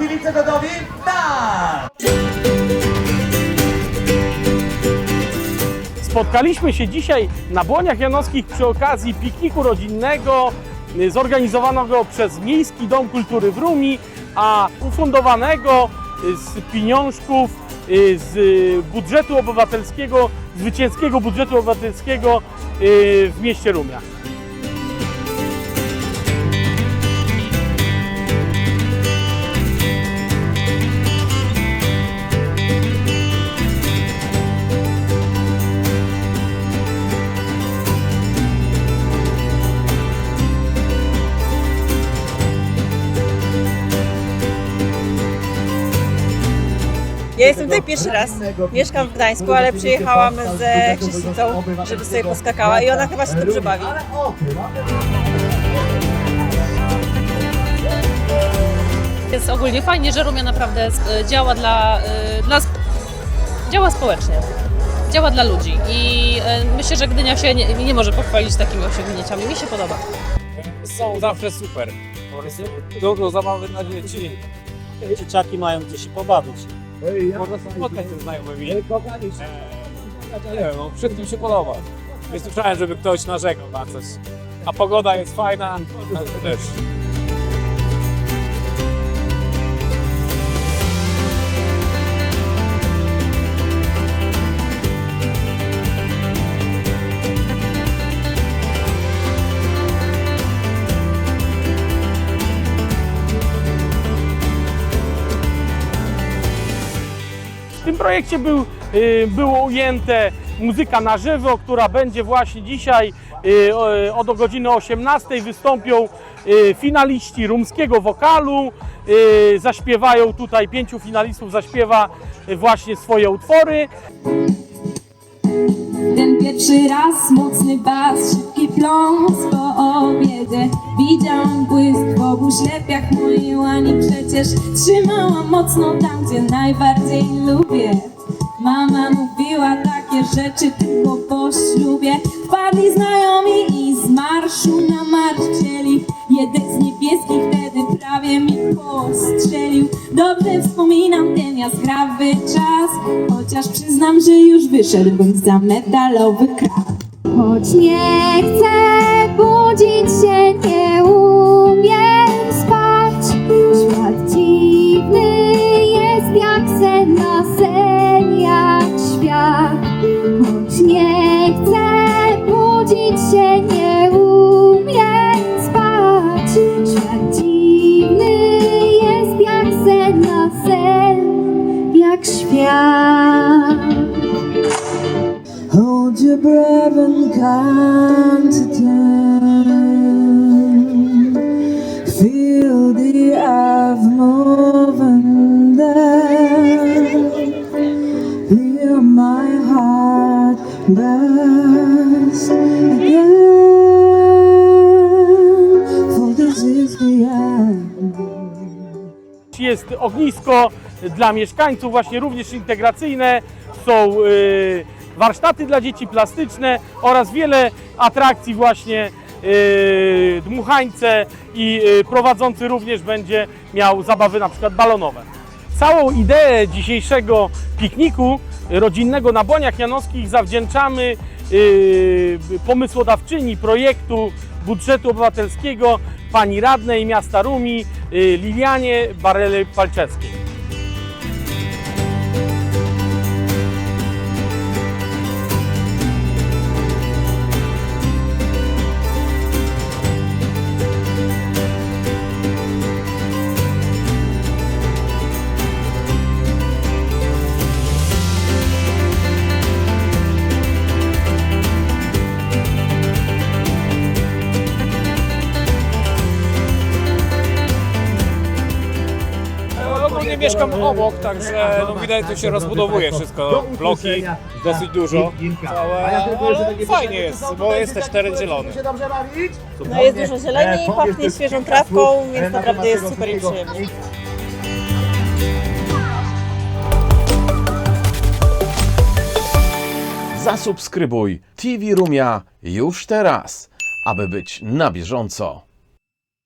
Kibice gotowi? Tak! Spotkaliśmy się dzisiaj na Błoniach Janowskich przy okazji pikniku rodzinnego y, zorganizowanego przez Miejski Dom Kultury w Rumi, a ufundowanego y, z pieniążków y, z budżetu obywatelskiego, zwycięskiego budżetu obywatelskiego w mieście Rumia. Ja jestem tutaj pierwszy raz. Mieszkam w Gdańsku, ale przyjechałam ze Krzysztofą, żeby sobie poskakała i ona chyba się dobrze bawi. Jest ogólnie fajnie, że Rumia naprawdę e, działa dla, e, dla działa społecznie. Działa dla ludzi i e, myślę, że Gdynia się nie, nie może pochwalić takimi osiągnięciami. Mi się podoba. są zawsze super. Dużo zabawy dla dzieci. Dzieciaki mają gdzie się pobawić. Można się spotkać ze znajomymi. Eee, nie wiem, no, wszystkim się podoba. Nie słyszałem, żeby ktoś narzekał na coś. A pogoda jest fajna, a też. Projekcie był, y, było ujęte muzyka na żywo, która będzie właśnie dzisiaj y, od godziny 18 wystąpią y, finaliści rumskiego wokalu. Zaśpiewają tutaj, pięciu finalistów zaśpiewa właśnie swoje utwory. Ten pierwszy raz mocny bas, szybki pląs po obiedzie Widziałam błysk w obu ślepiach Przecież trzymałam mocno tam, gdzie najbardziej lubię. Mama mówiła takie rzeczy tylko po ślubie. Wpadli znajomi i z marszu na marsz chcieli Jeden z niebieskich wtedy prawie mi postrzelił. Dobrze wspominam ten jaskrawy czas Chociaż przyznam, że już wyszedłbym za metalowy krat Choć nie chcę budzić się, nie umiem się, nie spać Świat jest jak sen na jak świat Hold your breath and. Feel the earth. Hear my heart Jest ognisko dla mieszkańców, właśnie również integracyjne. Są y, warsztaty dla dzieci plastyczne oraz wiele atrakcji właśnie y, dmuchańce i y, prowadzący również będzie miał zabawy na przykład balonowe. Całą ideę dzisiejszego pikniku rodzinnego na Boniach Janowskich zawdzięczamy pomysłodawczyni projektu budżetu obywatelskiego pani radnej miasta Rumi y, Lilianie Barely-Palczewskiej. E, Ogólnie mieszkam obok, także no, widać, tu się rozbudowuje wszystko. Bloki dosyć dużo. Całe, ale fajnie jest, bo jest też teren zielony. się dobrze bawić? No jest dużo zieleni, pachnie świeżą trawką, więc naprawdę jest super i przyjemnie. Zasubskrybuj TV Rumia już teraz, aby być na bieżąco.